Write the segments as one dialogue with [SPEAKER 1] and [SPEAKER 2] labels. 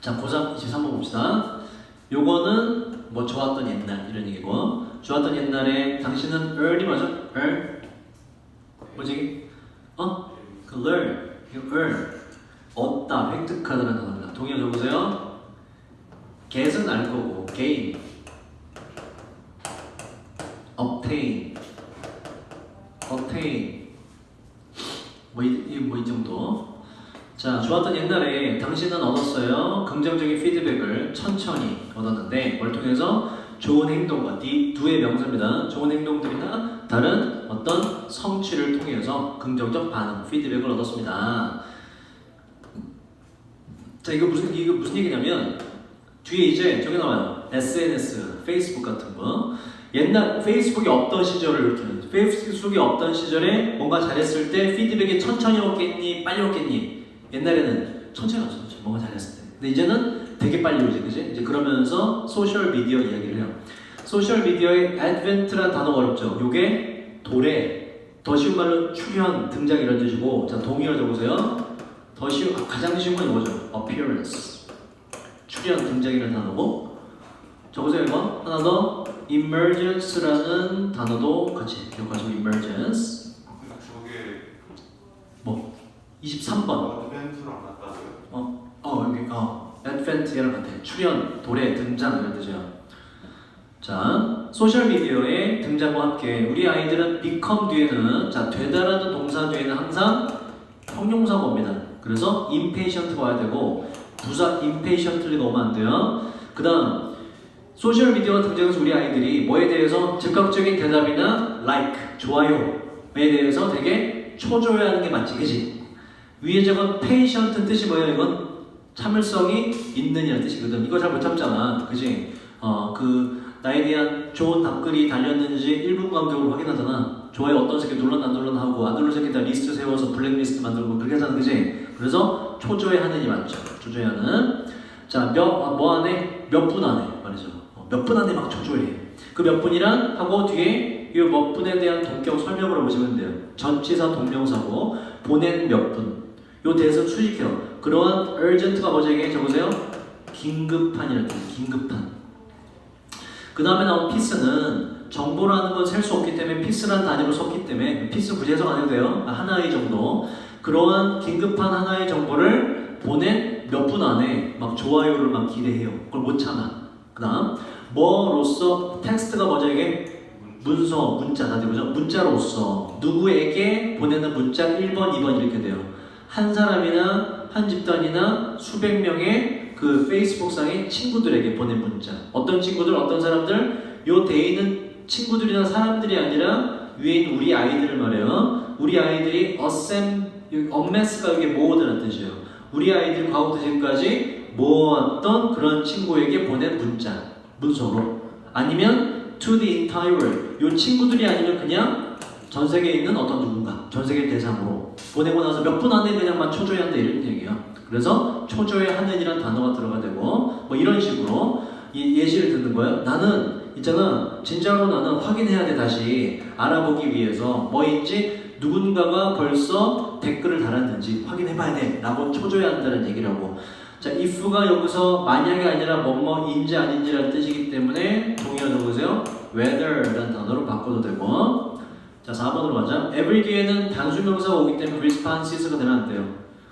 [SPEAKER 1] 자, 고3 23번 봅시다. 요거는 뭐 좋았던 옛날 이런 얘기고 좋았던 옛날에 당신은 early 맞아? earn 뭐지? 어? 그 learn, 그 earn 얻다, 획득하다는 단어입니다. 동의어 적으세요. get은 알 거고 gain, obtain, obtain 뭐이 뭐 이 정도. 자, 좋았던 옛날에 당신은 얻었어요. 긍정적인 피드백을 천천히 얻었는데 뭘 통해서 좋은 행동과 디 두의 명사입니다. 좋은 행동들이나 다른 어떤 성취를 통해서 긍정적 반응, 피드백을 얻었습니다. 자, 이거 무슨 이거 무슨 얘기냐면 뒤에 이제 저기 나와요. SNS, 페이스북 같은 거. 옛날 페이스북이 없던 시절을 이렇게 페이스북이 없던 시절에 뭔가 잘했을 때 피드백이 천천히 오겠니 빨리 오겠니 옛날에는 천천히 왔어 뭔가 잘했을 때. 근데 이제는 되게 빨리 오지 그지? 이제 그러면서 소셜 미디어 이야기를 해요. 소셜 미디어의 advent란 단어가 어렵죠. 요게 도래 더 쉬운 말로 출현 등장 이런 뜻이고 자 동의어 적으세요. 더 쉬운 아, 가장 쉬운 건 이거죠. appearance. 출현 등장이라는 단어고. 적으세요 이거. 하나 더. emergence라는 단어도 같이 기억하시고 emergence 23번.
[SPEAKER 2] 어드벤트로 안 났다고요?
[SPEAKER 1] 어, 어 여기 어 advent이랑 같아. 출현 도래 등장 이런 뜻이야 자 소셜 미디어의 등장과 함께 우리 아이들은 become 뒤에는 자 되다라는 동사 뒤에는 항상 형용사가 옵니다. 그래서 impatient 와야 되고 부사 impatiently 넣으면 안 돼요. 그 다음 소셜 미디어가 등장해서 우리 아이들이 뭐에 대해서 즉각적인 대답이나 like, 좋아요에 대해서 되게 초조해하는 게 맞지, 그지? 위에 적은 patient 뜻이 뭐예요? 이건 참을성이 있느냐는 뜻이거든. 이거 잘 못 참잖아, 그지? 어, 그 나에 대한 좋은 답글이 달렸는지 1분 간격으로 확인하잖아. 좋아요 어떤 새끼 눌렀나 안 눌렀나 하고 안 누른 새끼 다 리스트 세워서 블랙리스트 만들고 그렇게 하잖아, 그지? 그래서 초조해하는이 맞죠. 초조해하는. 자, 몇, 아, 뭐 안에? 몇 분 안에 말이죠. 어, 몇분 안에 막 초조해. 그 몇 분이란 하고 뒤에 이 몇 분에 대한 동격 설명을 보시면 돼요. 전치사 동명사고 보낸 몇 분. 요 대에서 수식해요. 그러한 urgent가 뭐죠 이게 적으세요. 긴급한이라는 뜻. 긴급한. 그 다음에 나온 피스는 정보라는 건 셀 수 없기 때문에 피스라는 단위로 썼기 때문에 피스 굳이 해석 안 해도 돼요. 하나의 정도. 그러한 긴급한 하나의 정보를 보낸 몇 분 안에 막 좋아요를 막 기대해요. 그걸 못 참아. 그 다음 뭐로서 텍스트가 뭐죠 이게 문서, 문자 다들 보죠? 문자로서 누구에게 보내는 문자 1번, 2번 이렇게 돼요. 한 사람이나 한 집단이나 수백 명의 그 페이스북상의 친구들에게 보낸 문자. 어떤 친구들, 어떤 사람들, 요 대인은 친구들이나 사람들이 아니라 위에 있는 우리 아이들을 말해요. 우리 아이들이 어셈, 엄메스가 이게 모으다는 뜻이에요. 우리 아이들이 과거부터 지금까지 모았던 그런 친구에게 보낸 문자, 문서로. 아니면 to the entire world. 요 친구들이 아니면 그냥 전 세계에 있는 어떤 누군가, 전 세계 대상으로 보내고 나서 몇 분 안에 그냥 막 초조해 한다 이런 얘기야. 그래서 초조해 하는 이란 단어가 들어가 되고 뭐 이런 식으로 이 예시를 듣는 거예요. 나는 있잖아, 진짜로 나는 확인해야 돼 다시 알아보기 위해서 뭐 있지? 누군가가 벌써 댓글을 달았는지 확인해봐야 돼라고 초조해 한다는 얘기라고. 자, if가 여기서 만약이 아니라 뭐뭐인지 아닌지라는 뜻이기 때문에 동의어 적으세요. whether라는 단어로 바꿔도 되고. 자, 4번으로 가자. every 뒤에는 단수 명사가 오기 때문에 responses가 되면 안 돼요.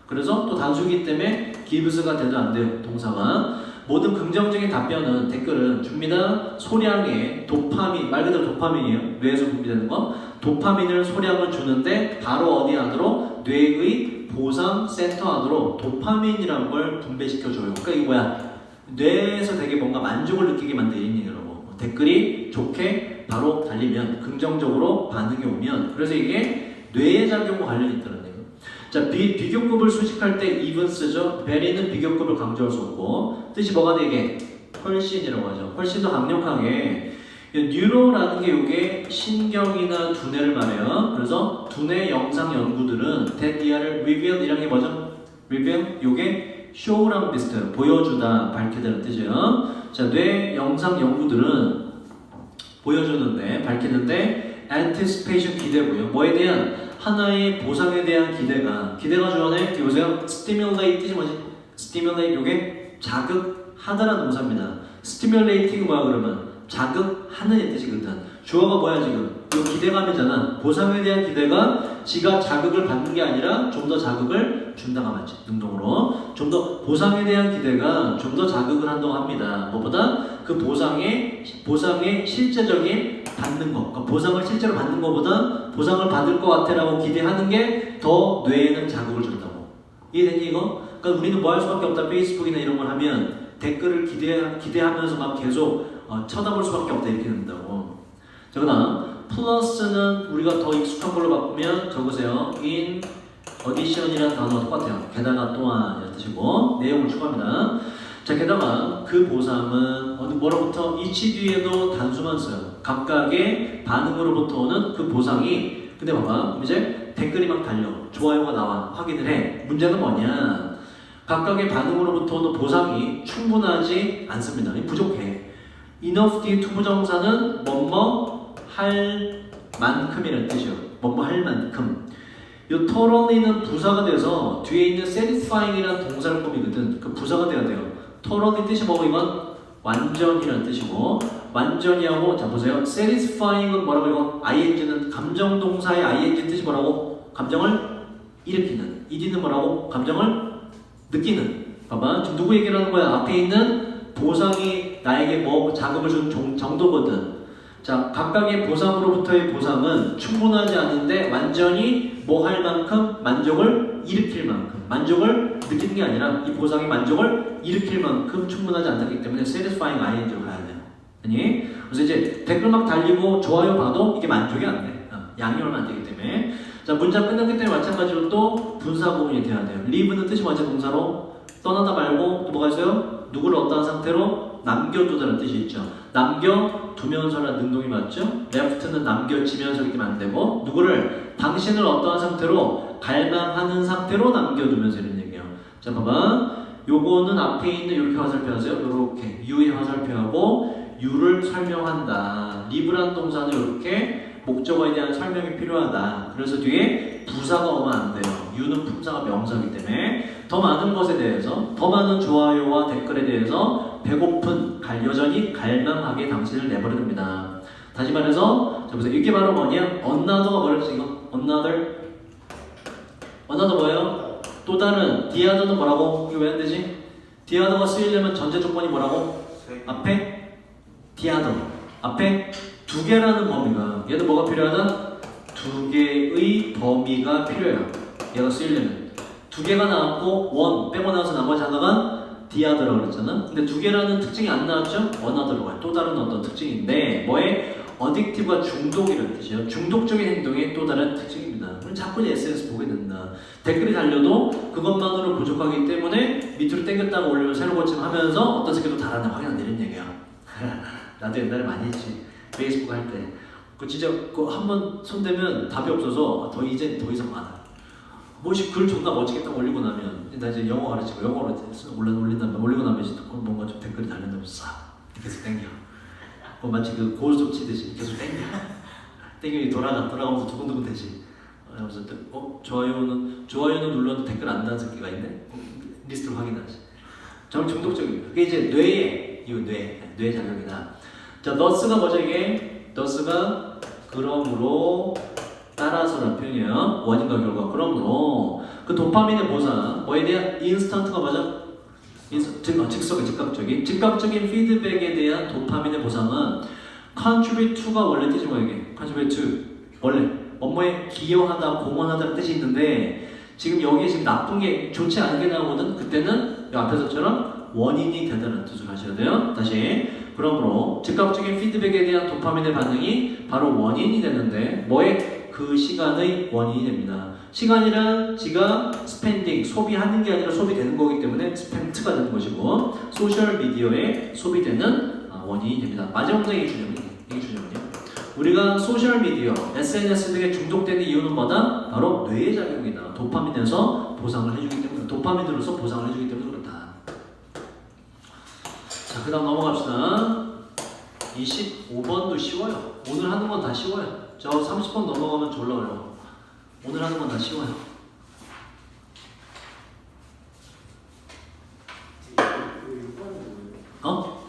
[SPEAKER 1] 그래서 또 단수기 때문에 gives가 되도 안 돼요. 동사가. 모든 긍정적인 답변은 댓글은 줍니다. 소량의 도파민, 말 그대로 도파민이에요. 뇌에서 분비되는 거. 도파민을 소량을 주는데 바로 어디 안으로? 뇌의 보상 센터 안으로 도파민이라는 걸 분배시켜줘요. 그러니까 이게 뭐야? 뇌에서 되게 뭔가 만족을 느끼게 만드는 얘기라고. 뭐 댓글이 좋게 바로 달리면 긍정적으로 반응이 오면 그래서 이게 뇌의 작용과 관련이 얘기예요. 자, 비, 비교급을 수식할 때 even 쓰죠. 베리는 비교급을 강조할 수 없고 뜻이 뭐가 되게 훨씬이라고 하죠. 훨씬 더 강력하게 뉴로라는 게 이게 신경이나 두뇌를 말해요. 그래서 두뇌 영상 연구들은 데디아를 reveal 이란 게 뭐죠? reveal 요게 show랑 비슷해요. 보여주다, 밝히다는 뜻이에요. 자, 뇌 영상 연구들은 보여주는데, 밝히는데 anticipation 기대고요. 뭐에 대한 하나의 보상에 대한 기대가 기대가 주어내 보세요. stimulate 뜻이 뭐지? stimulate 요게 자극하다라는 동사입니다. stimulating 뭐야 그러면 자극하는 의 뜻이거든. 주어가 뭐야 지금? 이 기대감이잖아. 보상에 대한 기대가 지가 자극을 받는 게 아니라 좀 더 자극을 준다가 맞지. 능동으로 좀 더 보상에 대한 기대가 좀 더 자극을 한다고 합니다. 뭐보다 그 보상의 보상의 실제적인 받는 것, 그러니까 보상을 실제로 받는 것보다 보상을 받을 것 같아라고 기대하는 게 더 뇌에는 자극을 준다고. 이해되니 이거? 그러니까 우리는 뭐 할 수밖에 없다. 페이스북이나 이런 걸 하면 댓글을 기대 기대하면서 막 계속 어, 쳐다볼 수밖에 없다 이렇게 된다고. 자 그다음 플러스는 우리가 더 익숙한 걸로 바꾸면 적으세요. in addition이라는 단어 똑같아요. 게다가 또한 이런 뜻이고 내용을 추가합니다. 자 게다가 그 보상은 어느 뭐로부터 이치 뒤에도 단수만 써요. 각각의 반응으로부터 오는 그 보상이 근데 봐봐 이제 댓글이 막 달려 좋아요가 나와 확인을 해 문제는 뭐냐 각각의 반응으로부터 오는 보상이 충분하지 않습니다. 부족해. enough 뒤에 투부정사는 뭐뭐 할 만큼이라는 뜻이요. 뭐뭐 할 만큼. 이 thoroughly는 부사가 돼서 뒤에 있는 satisfying이라는 동사를 꾸미거든. 그 부사가 돼야 돼요. Thoroughly 뜻이 뭐고 이건 완전이라는 뜻이고 완전히 하고 자 보세요. satisfying은 뭐라고 이거 ing는 감정 동사의 ing 뜻이 뭐라고? 감정을 일으키는. ed는 뭐라고? 감정을 느끼는. 봐봐. 지금 누구 얘기를 하는 거야? 앞에 있는 보상이 나에게 뭐 자극을 준 종- 정도거든. 자, 각각의 보상으로부터의 보상은 충분하지 않은데 완전히 뭐 할 만큼 만족을 일으킬 만큼 만족을 느끼는 게 아니라 이 보상이 만족을 일으킬 만큼 충분하지 않기 때문에 satisfying ing로 가야 돼요. 아니? 그래서 이제 댓글 막 달리고 좋아요 봐도 이게 만족이 안 돼. 어, 양이 얼마 안 되기 때문에. 자, 문장 끝났기 때문에 마찬가지로 또 분사 구문이 돼야 돼요. leave는 뜻이 완전 동사로 떠나다 말고 또 뭐가 있어요? 누구를 어떠한 상태로 남겨두다는 뜻이 있죠. 남겨두면서라는 능동이 맞죠? left는 남겨지면서 이렇게 되고 누구를 당신을 어떠한 상태로 갈망하는 상태로 남겨두면서 이런 얘기 봐봐. 요거는 앞에 있는 이렇게 화살표하세요. 요렇게 유의 화살표하고 유를 설명한다. 리브란 동사는 이렇게 목적어에 대한 설명이 필요하다. 그래서 뒤에 부사가 오면 안 돼요. 유는 품사가 명사이기 때문에 더 많은 것에 대해서 더 많은 좋아요와 댓글에 대해서 배고픈 갈 여전히 갈망하게 당신을 내버려둡니다. 다시 말해서 자 보세요. 이게 바로 뭐냐? another가 뭐랬지 이거? another another 뭐예요? 또 다른 other는 뭐라고? 이거 왜 안 되지? other가 쓰이려면 전제 조건이 뭐라고?
[SPEAKER 2] 세
[SPEAKER 1] 앞에 other 앞에 두 개라는 범위가 얘는 뭐가 필요하다? 두 개의 범위가 필요해요. 얘가 쓰이려면 두 개가 나왔고 원 빼고 나와서 나머지 하나가 other라고 그랬잖아. 근데 두 개라는 특징이 안 나왔죠? 가요. 또 다른 어떤 특징인데 뭐에 어딕티브가 중독이라는 뜻이에요. 중독적인 행동의 또 다른 특징입니다. 그럼 자꾸 SNS 보게 된다. 댓글이 달려도 그것만으로 부족하기 때문에 밑으로 당겼다가 올리면 새로 고침하면서 어떤 새끼도 달아내 확인 내는 얘기야. 나도 옛날에 많이 했지. 페이스북 할 때. 그 진짜 그 한 번 손대면 답이 없어서 더 이제 더 이상 안 해. 뭐시 글 존나 멋지게 딱 올리고 나면 나 이제 영어 가르치고 영어로 이제 올라 올린 다음에 올리고 나면 이제 또 뭔가 좀 댓글이 달린다면 싹 계속 땡겨. 뭐 마치 그 고스톱 치듯이 계속 땡겨. 땡겨 돌아가 돌아가면서 두근두근 되지. 그래서 또, 어 좋아요는 좋아요는 눌러도 댓글 안 다는 새끼가 있네. 어, 리스트를 확인하지. 정말 중독적입니다. 그게 이제 뇌에 이거 뇌, 뇌 자극이다. 자, 너스가 뭐죠 이게? 너스가 그러므로 따라서라는 표현이에요. 원인과 결과. 그러므로 그 도파민의 보상 뭐에 대한 인스턴트가 뭐죠? 즉, 어, 즉석의 즉각적인 즉각적인 피드백에 대한 도파민의 보상은 contribute to가 원래 뜻이 뭐예요 이게? contribute to. 원래. 업무에 기여하다, 공헌하다는 뜻이 있는데 지금 여기에 지금 나쁜 게 좋지 않게 나오거든? 그때는 이 앞에서처럼 원인이 되다는 뜻을 하셔야 돼요. 다시. 그러므로 즉각적인 피드백에 대한 도파민의 반응이 바로 원인이 되는데 뭐에? 그 시간의 원인이 됩니다 시간이란 지가 스펜딩 소비하는 게 아니라 소비되는 거기 때문에 스펜트가 되는 것이고 소셜 미디어에 소비되는 아, 원인이 됩니다 마지막 문장 이게 주제문이에요 이게 주제문이에요 우리가 소셜 미디어, SNS 등에 중독되는 이유는 뭐다? 바로 뇌의 작용이다. 도파민에서 보상을 해주기 때문에, 도파민으로서 보상을 해주기 때문에 그렇다. 자, 그 다음 넘어갑시다. 25번도 쉬워요. 오늘 하는 건 다 쉬워요. 저 30번 넘어가면 졸라 어려워. 오늘 하는 건 다 쉬워요. 어?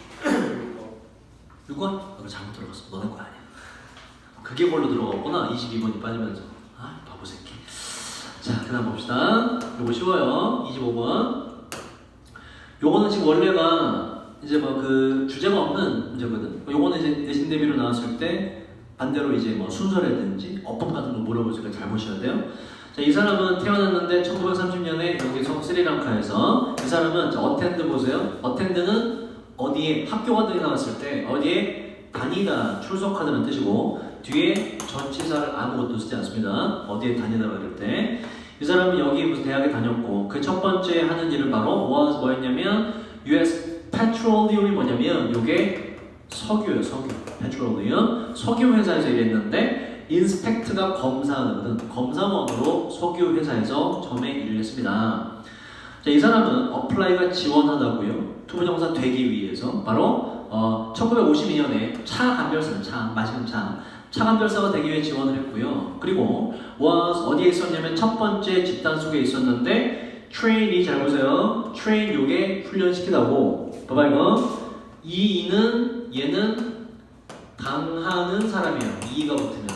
[SPEAKER 1] 6권? 너 아, 잘못 들어갔어. 너네 거 아니야. 그게 걸로 들어갔구나. 22번이 빠지면서. 아, 바보 새끼. 자, 그 다음 봅시다. 요거 쉬워요. 25번. 요거는 지금 원래가 이제 막 그 주제가 없는 문제거든. 요거는 이제 내신 대비로 나왔을 때 반대로 이제 뭐 순서라든지 어법 같은 거 물어보니까 잘 보셔야 돼요. 자, 이 사람은 태어났는데 1930년에 여기 서 스리랑카에서 이 사람은 자, 어텐드 보세요. 어텐드는 어디에 학교가 들이 나왔을 때 어디에 다니다 출석하다는 뜻이고 뒤에 전치사를 아무것도 쓰지 않습니다. 어디에 다니다가 이럴 때. 이 사람은 여기 무슨 대학에 다녔고 그 첫 번째 하는 일은 바로 뭐였냐면 US Petroleum이 뭐냐면 요게 석유예요 석유 Petroleum 석유 회사에서 일했는데 인스펙트가 검사하거든 검사원으로 석유 회사에서 처음에 일을 했습니다. 자, 이 사람은 어플라이가 지원하다고요. 투부정사 되기 위해서 바로 어, 1952년에 차 감별사는 차 마시는 차. 차 감별사가 되기 위해 지원을 했고요. 그리고 was 어디에 있었냐면 첫 번째 집단 속에 있었는데 train이 잘 보세요. train 요게 훈련시키다고. 봐봐 이거 이 이는 얘는 당하는 사람이에요. 이가 붙으면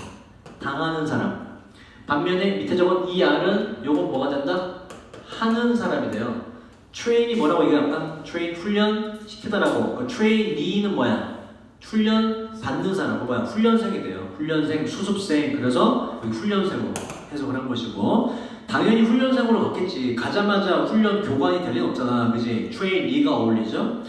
[SPEAKER 1] 당하는 사람. 반면에 밑에 적은 이 R은 요건 뭐가 된다? 하는 사람이 돼요. train이 뭐라고 얘기할까? train 훈련 시키다라고. 그 trainee는 뭐야? 훈련 받는 사람, 그 뭐야? 훈련생이 돼요. 훈련생, 수습생. 그래서 여기 훈련생으로 해석을 한 것이고, 당연히 훈련생으로 갔겠지. 가자마자 훈련 교관이 될 리는 없잖아, 그지? trainee가 어울리죠.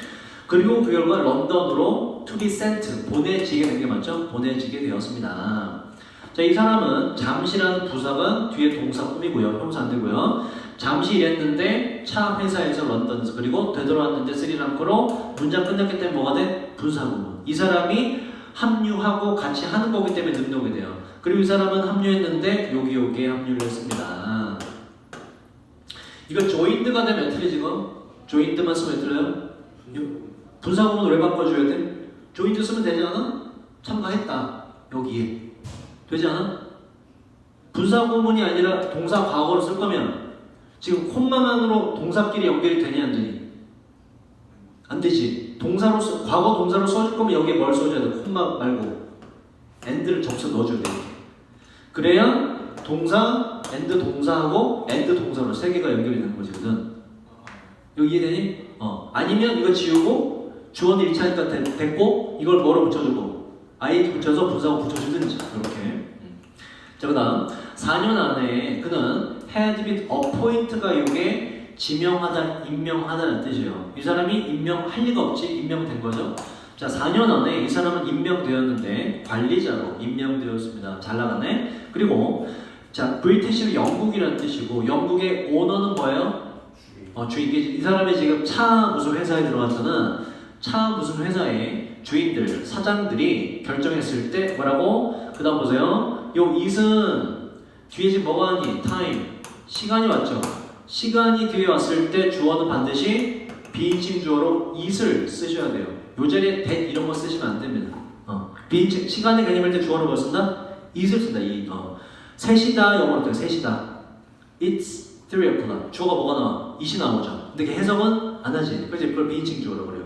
[SPEAKER 1] 그리고 그 결과 런던으로 to be sent 보내지게 된 게 맞죠? 보내지게 되었습니다. 자, 이 사람은 잠시라는 부사가 뒤에 동사 꾸미고요. 형사 안 되고요. 잠시 일했는데 차 회사에서 런던에서 그리고 되돌아왔는데 스리랑카로 문장 끝났기 때문에 뭐가 돼? 분사구문. 이 사람이 합류하고 같이 하는 거기 때문에 능동이 돼요. 그리고 이 사람은 합류했는데 여기 여기에 합류를 했습니다. 이거 조인드가 되면 어떻게 지금? 조인드만 쓰면 들어요? 분사구문 왜 바꿔줘야 돼? 조인드 쓰면 되지 않아? 참가했다. 여기에. 되지 않아? 분사 구문이 아니라 동사 과거로 쓸 거면 지금 콤마만으로 동사끼리 연결이 되니 안 되니? 안 되지. 동사로 써, 과거 동사로 써줄 거면 여기에 뭘 써줘야 돼? 콤마 말고 엔드를 접서 넣어줘야 돼. 그래야 동사, 엔드 동사하고 엔드 동사로 세 개가 연결이 되는 거지거든. 여기 이해되니? 어. 아니면 이거 지우고 주어는 일치하니까 되- 됐고 이걸 뭐로 붙여주고 아이 붙여서 분사하고 붙여주든지 이렇게. 자 그다음 4년 안에 그는 had been appointed가 이게 지명하다, 임명하다는 뜻이에요. 이 사람이 임명할 리가 없지 임명된 거죠. 자 4년 안에 이 사람은 임명되었는데 관리자로 임명되었습니다. 잘 나가네. 그리고 자 브리티시는 영국이라는 뜻이고 영국의 오너는 뭐예요? 어, 주인 이 사람이 지금 차 무슨 회사에 들어갔잖아. 차 무슨 회사에 주인들, 사장들이 결정했을 때 뭐라고? 그 다음 보세요. 요 it은 뒤에 지금 뭐가 하니? time 시간이 왔죠. 시간이 뒤에 왔을 때 주어는 반드시 비인칭 주어로 it을 쓰셔야 돼요. 요 자리에 that 이런 거 쓰시면 안 됩니다. 어, 비인칭 시간의 개념일 때 주어를 뭐 쓴다? it을 쓴다. 이 어. 3시다 영어로 어떻게 3시다. It's 3 o'clock. 주어가 뭐가 나와? it이 나오죠. 근데 그 해석은 안 하지. 그래서 그걸 비인칭 주어라고 그래요.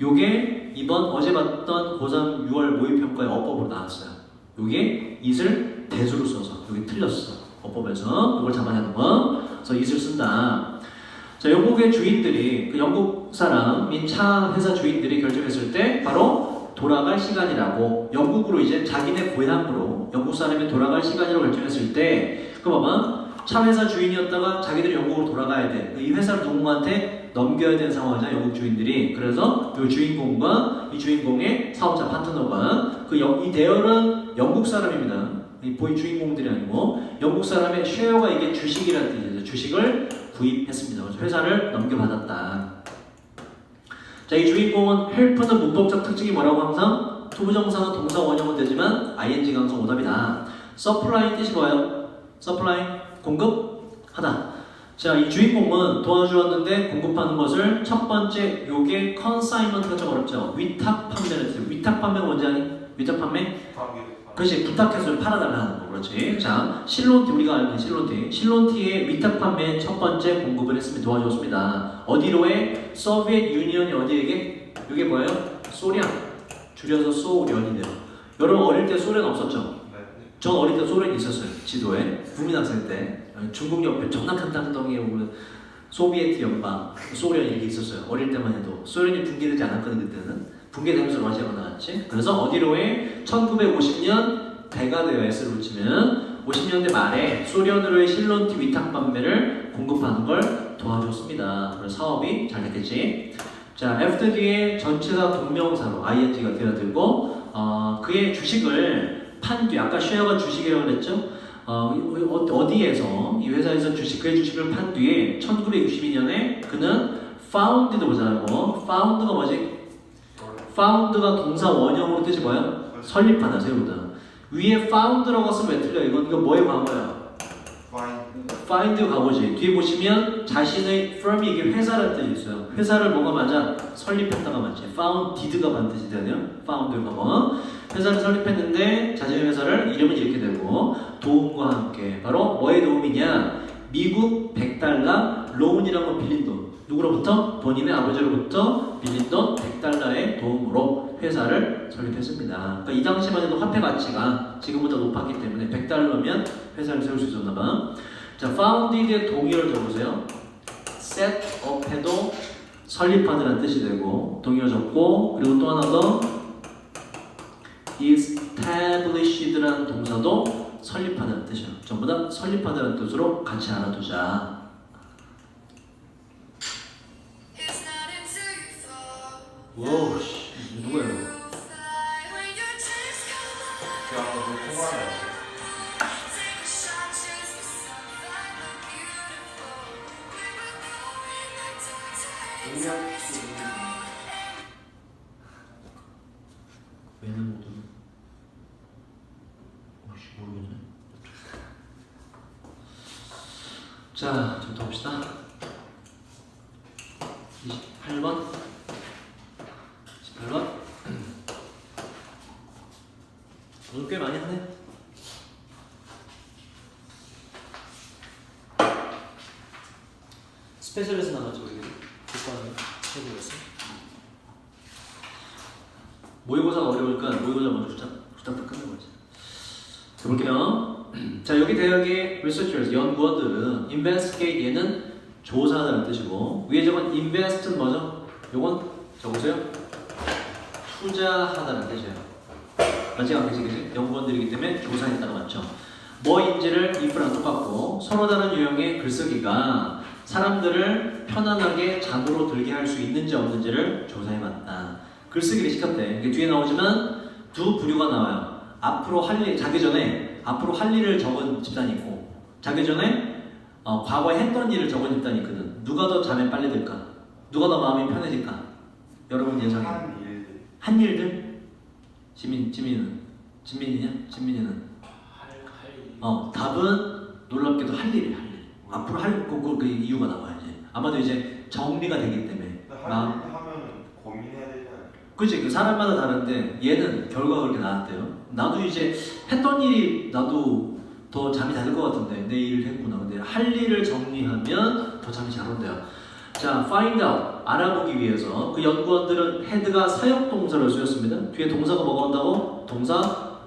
[SPEAKER 1] 요게 이번 어제 봤던 고3 6월 모의평가의 어법으로 나왔어요. 요게 it을 대수로 써서 여기 틀렸어. 어법에서 이걸 잡아내는 거. 그래서 it을 쓴다. 자, 영국의 주인들이 그 영국 사람인 차 회사 주인들이 결정했을 때 바로 돌아갈 시간이라고 영국으로 이제 자기네 고향으로 영국 사람이 돌아갈 시간이라고 결정했을 때 그 봐봐 차 회사 주인이었다가 자기들이 영국으로 돌아가야 돼. 이 회사를 누군가한테 넘겨야 되는 상황이죠. 영국 주인들이. 그래서 이 주인공과 이 주인공의 사업자 파트너가 그 이 대열은 영국 사람입니다. 이 보이 주인공들이 아니고 영국 사람의 쉐어가 이게 주식이라는 뜻이죠. 주식을 구입했습니다. 그래서 회사를 넘겨받았다. 자, 이 주인공은 헬프는 문법적 특징이 뭐라고 항상 투부정사는 동사 원형은 되지만 ing 강성 오답이다. supply 뜻이 뭐예요? supply 공급하다. 자, 이 주인공은 도와주었는데 공급하는 것을 첫 번째 요게 consignment가 좀 어렵죠. 위탁 판매를 뜻. 위탁 판매가 뭔지 아니? 위탁 판매? 그렇지 부탁해서 팔아달라 하는 거 그렇지 자 실론티 우리가 알고 있는 실론티 실론티의 위탁 판매 첫 번째 공급을 했으면 도와줬습니다 어디로에 소비엣 유니언이 어디에게 이게 뭐예요 소련 줄여서 소련이 돼요. 여러분 어릴 때 소련 없었죠?
[SPEAKER 2] 네.
[SPEAKER 1] 전 어릴 때 소련이 있었어요. 지도에 국민학생 때 중국 옆에 존나 큰 땅덩이에 보면 소비에트 연방, 소련 이렇게 있었어요. 어릴 때만 해도 소련이 붕괴되지 않았거든 그때는 붕괴되면서 러시아가 나왔지. 그래서 어디로 해? 1950년 대가대여에서 붙이면 50년대 말에 소련으로의 실론티 위탁 판매를 공급하는 걸 도와줬습니다. 그래서 사업이 잘 됐겠지. 자, 뒤에 전체가 동명사로 ing가 되어들고 어, 그의 주식을 판 뒤, 아까 쉐어가 주식이라고 그랬죠? 어, 어, 어디에서 이 회사에서 주식 그의 주식을 판 뒤에 1962년에 그는 founded 보자고 found가 뭐지? found가 동사 원형으로 뜻이 뭐야? 설립하다, 세우다. 위에 found라고 쓰면 왜 틀려? 이건 이거 뭐의 과거야? Find 과거지. 뒤에 보시면 자신의 firm이 이게 회사라는 뜻이 있어요. 회사를 뭐가 맞아? 설립했다가 맞지. founded가 반드시 되네요. found 과거. 회사를 설립했는데 자신의 회사를 이름은 이렇게 되고 도움과 함께 바로 뭐의 도움이냐? 미국 100달러 론이라는 거 빌린 돈. 누구로부터? 본인의 아버지로부터 빌린 돈 100달러의 도움으로 회사를 설립했습니다. 그러니까 이 당시만 해도 화폐 가치가 지금보다 높았기 때문에 100달러면 회사를 세울 수 있었나 봐. 자, founded의 동의어를 적으세요. set up해도 설립하다는 뜻이 되고 동의어 적고 그리고 또 하나 더 established라는 동사도 설립하다는 뜻이야. 전부 다 설립하다는 뜻으로 같이 알아두자. 와우, 씨, 누구야? 28번. 28번. 오늘 꽤 많이 하네. 스페셜에서 나갔죠, 우리. 교과는 해보겠어. 모의고사가 어려우니까 모의고사 먼저 부탁, 부탁 끊는 거지. 자, 볼게요. 자, 여기 대학의 researchers, 연구원들은 investigate 얘는 조사하다는 뜻이고 위에 적은 invest는 뭐죠? 요건 적으세요. 투자하다는 뜻이에요. 맞지 않겠지, 그지? 연구원들이기 때문에 조사했다가 맞죠. 뭐인지를 if랑 똑같고 서로 다른 유형의 글쓰기가 사람들을 편안하게 잠으로 들게 할 수 있는지 없는지를 조사해봤다. 글쓰기를 시켰대. 이게 뒤에 나오지만 두 부류가 나와요. 앞으로 할 일, 자기 전에 앞으로 할 일을 적은 집단이 있고 자기 전에 어, 과거에 했던 일을 집단이 있거든. 누가 더 잠에 빨리 들까? 누가 더 마음이 편해질까? 여러분 예상해.
[SPEAKER 2] 한 일들.
[SPEAKER 1] 한 일들? 지민, 지민은? 지민이냐? 지민이는? 어, 답은 놀랍게도 할 일이야, 할 일. 앞으로 할, 그, 그, 그 이유가 나와야지. 아마도 이제 정리가 되기 때문에. 마음,
[SPEAKER 2] 한일 하면 고민해야 되지 않아요?
[SPEAKER 1] 그치 그 사람마다 다른데 얘는 결과가 그렇게 나왔대요 나도 이제 했던 일이 나도 더 잠이 잘 것 같은데 내 일을 했구나 근데 할 일을 정리하면 더 잠이 잘 온대요 자 find out 알아보기 위해서 그 연구원들은 헤드가 사역 동사를 쓰였습니다 뒤에 동사가 뭐가 온다고? 동사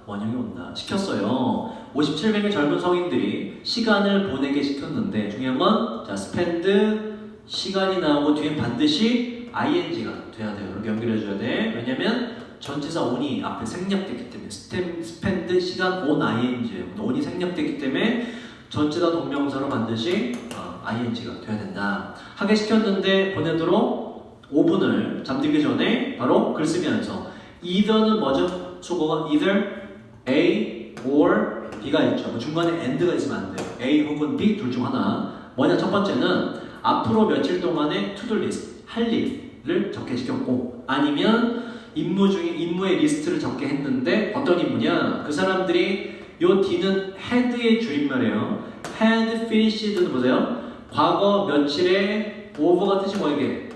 [SPEAKER 1] 원형이 온다 시켰어요 57명의 젊은 성인들이 시간을 보내게 시켰는데 중요한 건 자 spend 시간이 나오고 뒤엔 반드시 ing가 돼야 돼요. 이렇게 연결해 줘야 돼. 왜냐면 전체사 on이 앞에 생략됐기 때문에 스템, spend 시간 on ing예요. on이 생략됐기 때문에 전체다 동명사로 반드시 어, ing가 돼야 된다. 하게 시켰는데 보내도록 5분을 잠들기 전에 바로 글 쓰면서 either는 뭐죠? 수고가 either A or B가 있죠. 그 중간에 and가 있으면 안 돼요. A 혹은 B 둘 중 하나. 뭐냐 첫 번째는 앞으로 며칠 동안의 투두 리스트 할 일을 적게 시켰고 아니면 임무 중에 임무의 리스트를 적게 했는데 어떤 임무냐? 그 사람들이 요 D는 had의 줄임말이에요. had finished는 보세요. 과거 며칠에 over가 뜻이 뭐 이게?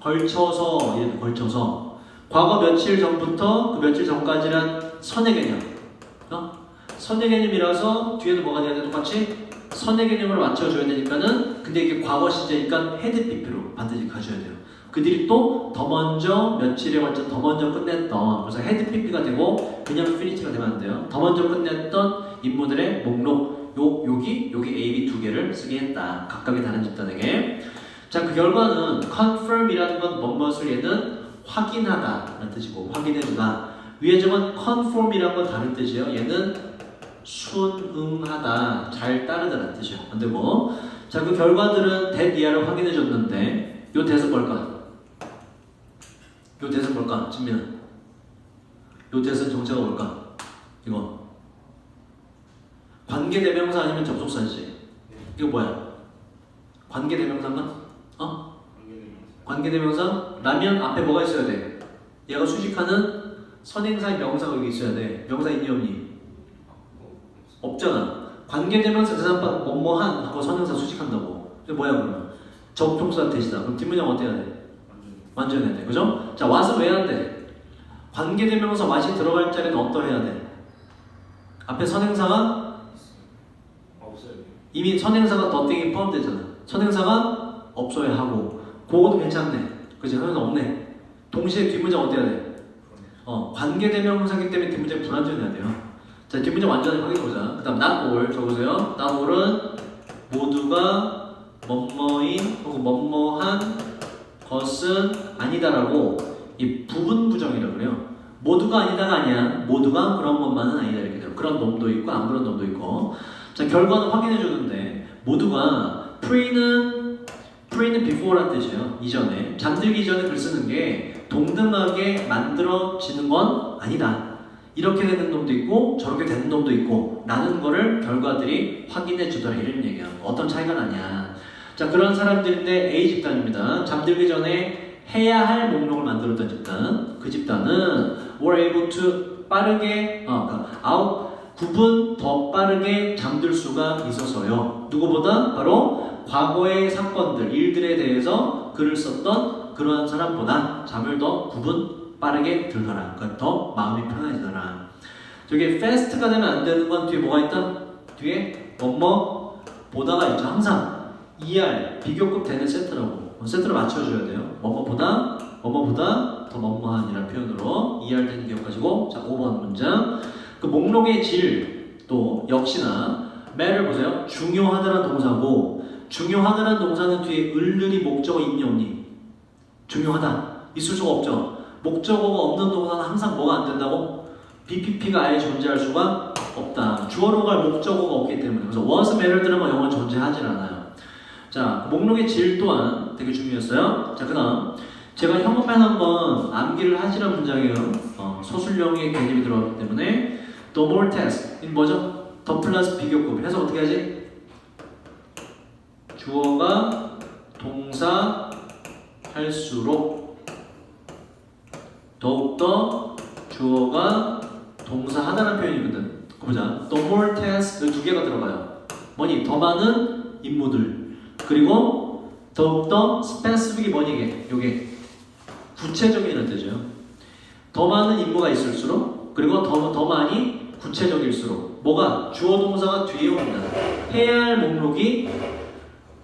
[SPEAKER 1] 걸쳐서 이렇게 걸쳐서. 과거 며칠 전부터 그 며칠 전까지란 선의 개념. 어? 선의 개념이라서 뒤에도 뭐가 돼 똑같이? 선의 개념으로 맞춰줘야 되니까는 근데 이게 과거 시제니까 헤드 PP로 반드시 가져야 돼요. 그들이 또 더 먼저 며칠에 걸쳐 더 먼저 끝냈던 그래서 헤드 PP가 되고 그냥 피니치가 되면 안 돼요. 더 먼저 끝냈던 인물들의 목록 요 여기 여기 A, B 두 개를 쓰게 했다. 각각의 다른 집단에게. 자 그 결과는 confirm이라는 건 뭐뭇을 얘는 확인하다라는 뜻이고 확인해주다. 위에 적은 conform이라는 건 다른 뜻이에요. 얘는 순응하다, 잘 따르다라는 뜻이에요. 안 되고. 자, 그 결과들은 대디아를 확인해 줬는데, 요 대서 뭘까? 요 대서 뭘까? 진민아. 요 대서 정체가 뭘까? 이거. 관계대명사 아니면 접속사지? 이거 뭐야? 관계대명사인가? 어? 관계대명사? 라면 앞에 뭐가 있어야 돼? 얘가 수식하는 선행사의 명사가 여기 있어야 돼. 명사 있니 없니? 없잖아. 관계대명사 대상반 뭐뭐한 하고 선행사 수식한다고. 이게 뭐야 그러면? 접속사 대시다. 그럼 어떻게 해야 돼? 완전 해야 돼. 그죠? 자, 와서 왜안 돼? 관계대명사 와시 들어갈 자리는 어떠해야 돼? 앞에 선행사가 이미 선행사가 더띵이 포함되잖아. 선행사가 없어야 하고 그것도 괜찮네. 그지? 선행사 없네. 동시에 뒷문장 어때야 돼? 어, 관계대명사기 때문에 뒷문장 불완전해야 돼요. 자, 뒷문장 완전히 확인해보자. 그 다음 not all 적으세요. not all은 모두가 뭐뭐인 혹은 뭐뭐한 것은 아니다라고 이 부분 부정이라고 그래요. 모두가 아니다가 아니야. 모두가 그런 것만은 아니다 이렇게 돼요. 그런 놈도 있고 안 그런 놈도 있고. 자 결과는 확인해 주는데 모두가 pre는 pre는 before란 뜻이에요. 이전에 잠들기 전에 글 쓰는 게 동등하게 만들어지는 건 아니다. 이렇게 되는 놈도 있고 저렇게 되는 놈도 있고 라는 거를 결과들이 확인해 주더라 이런 얘기야. 어떤 차이가 나냐. 자 그런 사람들인데 A 집단입니다. 잠들기 전에 해야 할 목록을 만들었던 집단. 그 집단은 were able to 빠르게 어, 그러니까 아홉 9분 더 빠르게 잠들 수가 있어서요. 누구보다 바로 과거의 사건들, 일들에 대해서 글을 썼던 그러한 사람보다 잠을 더 9분 빠르게 들더라. 그러니까 더 마음이 편해지더라. 저기 fast가 되면 안 되는 건 뒤에 뭐가 있다? 뒤에 뭐뭐 보다가 있죠. 항상 ER 비교급 되는 세트라고 세트를 맞춰줘야 돼요. 뭐뭐보다 뭐뭐보다 더 뭐뭐한이라는 표현으로 ER 되는 기억하시고 자 5번 문장 그 목록의 질 또 역시나 매를 보세요. 중요하다는 동사고 중요하다는 동사는 뒤에 을들이 목적어 있니 없니? 중요하다 있을 수가 없죠. 목적어가 없는 동사는 항상 뭐가 안 된다고? BPP가 아예 존재할 수가 없다. 주어로 갈 목적어가 없기 때문에 그래서 was matter 들으면 영어 존재하질 않아요. 자 목록의 질 또한 되게 중요했어요. 자 그 다음 제가 형업에 한번 암기를 하시는 문장이에요. 어, 소술형의 개념이 들어갔기 때문에 the more test 이 뭐죠? 더 플러스 비교급 해서 어떻게 하지? 주어가 동사 할수록 더욱더 주어가 동사 하다는 표현이거든. 보자. The more 그두 개가 들어가요. 뭐니? 더 많은 임무들 그리고 더욱더 specific이 뭐니 이게? 요게 구체적이라는 뜻이에요. 더 많은 임무가 있을수록 그리고 더, 더 많이 구체적일수록 뭐가 주어 동사가 뒤에 옵니다. 해야 할 목록이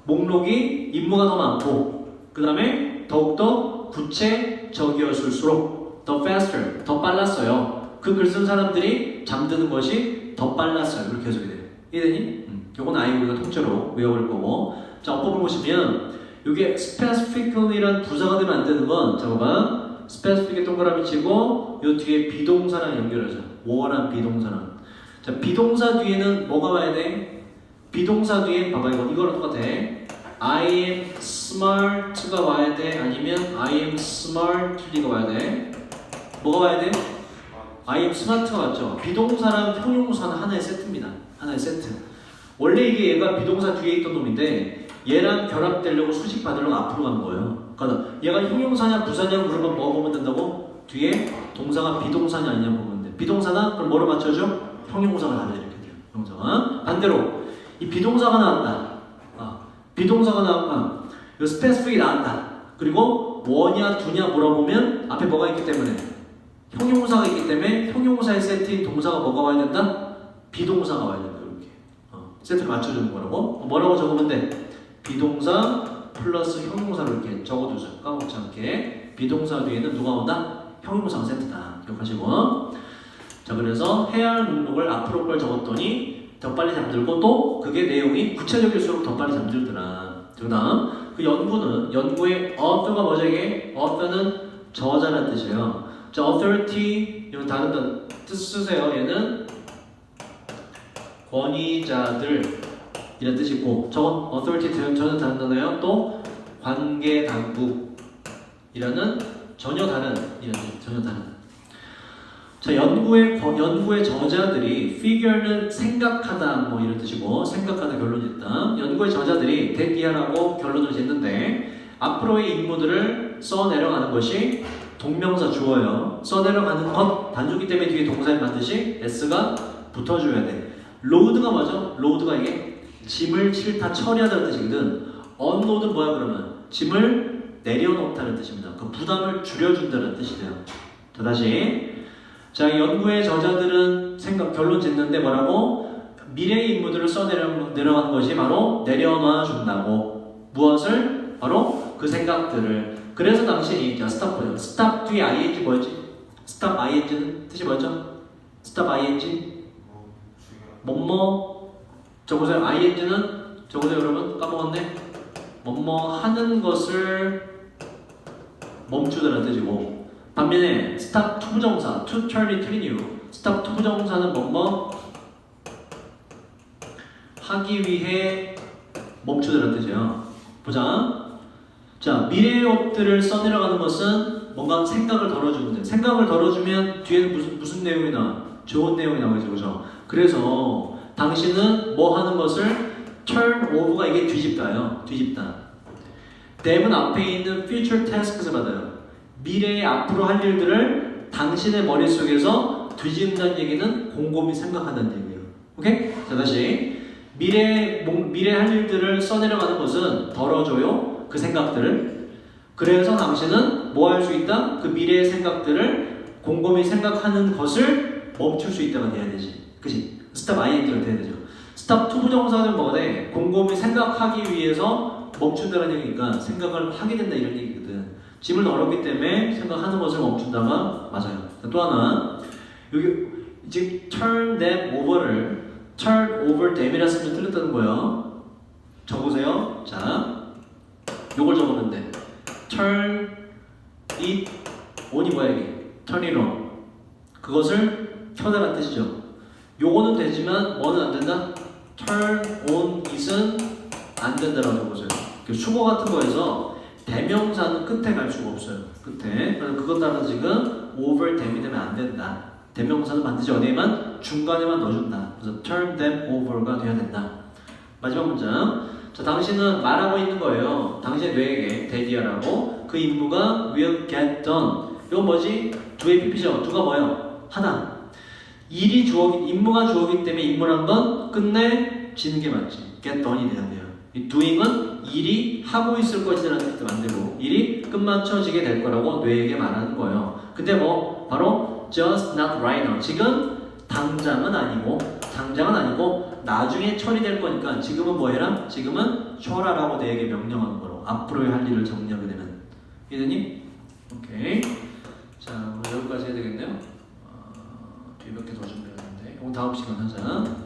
[SPEAKER 1] 목록이 임무가 더 많고 그 다음에 더욱더 구체적이었을수록 더 faster 더 빨랐어요. 그 글 쓴 사람들이 잠드는 것이 더 빨랐어요. 이렇게 해석이 돼요. 이해되니? 음. 요건 아이 우리가 통째로 외워볼 거고 자 어법을 보시면 이게 specifically란 부사가 되면 안 되는 건 잠깐만 specific에 동그라미 치고 요 뒤에 비동사랑 연결하자. 워란 비동사랑. 자 비동사 뒤에는 뭐가 와야 돼? 비동사 뒤에 봐봐 이거 이거랑 똑같아. I am smart가 와야 돼? 아니면 I am smartly가 와야 돼? 뭐가 와야 돼? I am smart가 맞죠? 비동사랑 형용사는 하나의 세트입니다. 하나의 세트. 원래 이게 얘가 비동사 뒤에 있던 놈인데 얘랑 결합되려고 수식 받으려고 앞으로 간 거예요. 그러니까 얘가 형용사냐 부사냐 물어보면 뭐 보면 된다고? 뒤에 동사가 비동사냐 아니냐 보면 돼. 비동사나 그럼 뭐로 맞춰줘? 형용사가 나와야 이렇게 돼요. 형용사가 반대로 이 비동사가 나왔다. 아, 비동사가 나왔다. 이 스페시픽이 나왔다. 그리고 뭐냐 두냐 물어보면 앞에 뭐가 있기 때문에 형용사가 있기 때문에 형용사의 세트인 동사가 뭐가 와야 된다? 비동사가 와야 된다. 이렇게 어, 세트를 맞춰주는 거라고. 뭐라고 적으면 돼? 비동사 플러스 형용사로 이렇게 적어두죠. 까먹지 않게. 비동사 뒤에는 누가 온다? 형용사가 세트다. 기억하시고. 자, 그래서 해야 할 목록을 앞으로 걸 적었더니 더 빨리 잠들고 또 그게 내용이 구체적일수록 더 빨리 잠들더라. 그 다음, 그 연구는, 연구의 author가 뭐죠, author는 저자라는 뜻이에요. 자, authority, 이런 다른 뜻 쓰세요. 얘는 권위자들 이런 뜻이고 저건 authority 저는 다른 단어예요. 또 관계 당국이라는 전혀 다른 이런 뜻, 전혀 다른. 자 연구의 거- 연구의 저자들이 figure는 생각하다 뭐 이런 뜻이고 생각하다 결론이 있다. 연구의 저자들이 대기하라고 결론을 짓는데 앞으로의 임무들을 써 내려가는 것이 동명사 주어요. 써 내려가는 것 단수기 때문에 뒤에 동사에 반드시 s가 붙어줘야 돼. 로드가 뭐죠? 로드가 이게 짐을 칠타 처리하다는 뜻이거든. 언로드는 뭐야 그러면? 짐을 내려놓다는 뜻입니다. 그 부담을 줄여준다는 뜻이 돼요. 자 다시 자 연구의 저자들은 생각 결론 짓는데 뭐라고? 미래의 임무들을 써 내려, 내려가는 것이 바로 내려놔 준다고 무엇을? 바로 그 생각들을 그래서 당신이 자 스탑 스탑 뒤에 ing 뭐였지? 스탑 ing는 뜻이 뭐였죠? 스탑 ing
[SPEAKER 2] 뭐 중요.
[SPEAKER 1] 뭐 뭐 적으세요. ing는 적으세요 여러분 까먹었네. 뭐뭐 하는 것을 멈추다는 뜻이고 반면에 stop 투부정사 to turn it new stop 투부정사는 뭐뭐 하기 위해 멈추다는 뜻이에요. 보자. 자 미래의 옷들을 써내려가는 것은 뭔가 생각을 덜어주는데 생각을 덜어주면 뒤에는 무슨 무슨 내용이 나와? 좋은 내용이 나오죠, 그죠? 그래서 당신은 뭐 하는 것을 turn over가 이게 뒤집다요. 뒤집다. 대문 앞에 있는 future task을 받아요. 미래의 앞으로 할 일들을 당신의 머릿속에서 뒤집는다는 얘기는 곰곰이 생각한다는 얘기예요. 오케이? 자, 다시. 미래, 목- 미래 할 일들을 써내려가는 것은 덜어줘요. 그 생각들을. 그래서 당신은 뭐 할 수 있다? 그 미래의 생각들을 곰곰이 생각하는 것을 멈출 수 있다가 돼야 되지. 그지? 스탑 ing가 돼야 되죠. 스탑 투부정사는 돼? 곰곰이 생각하기 위해서 멈춘다는 얘기니까 생각을 하게 된다 이런 얘기거든. 짐을 덜었기 때문에 생각하는 것을 멈춘다가 맞아요. 자, 또 하나 여기 지금 turn them over를 turn over them이라 쓰면 틀렸다는 거예요. 적으세요. 자, 요걸 돼. turn it on이 뭐야 이게? turn it on. 그것을 켜다란 뜻이죠. 요거는 되지만 뭐는 안 된다? turn on it은 안 된다라고 적으세요. 그 수거 같은 거에서 대명사는 끝에 갈 수가 없어요. 끝에. 그래서 그것 따라서 지금 over them이 되면 안 된다. 대명사는 반드시 어디에만 중간에만 넣어준다. 그래서 turn them over가 돼야 된다. 마지막 문장. 자, 당신은 말하고 있는 거예요. 당신의 뇌에게 대디하라고 그 임무가 will get done. 이건 뭐지? 두의 PP죠. 두가 뭐예요? 하다. 일이 주어기, 임무가 주어기 때문에 임무란 건 끝내 지는 게 맞지. get done이 돼야 돼요. 이 doing은 일이 하고 있을 것이라는 뜻도 안 되고 일이 끝마쳐지게 될 거라고 뇌에게 말하는 거예요. 근데 뭐 바로 just not right now. 지금 당장은 아니고 당장은 아니고 나중에 처리될 거니까 지금은 뭐 해라? 지금은 쉬어라라고 뇌에게 명령하는 거로 앞으로의 할 일을 정리하게 되는 이해되니? 오케이 자 여기까지 해야 되겠네요 더 준비했는데 이건 다음 시간 하자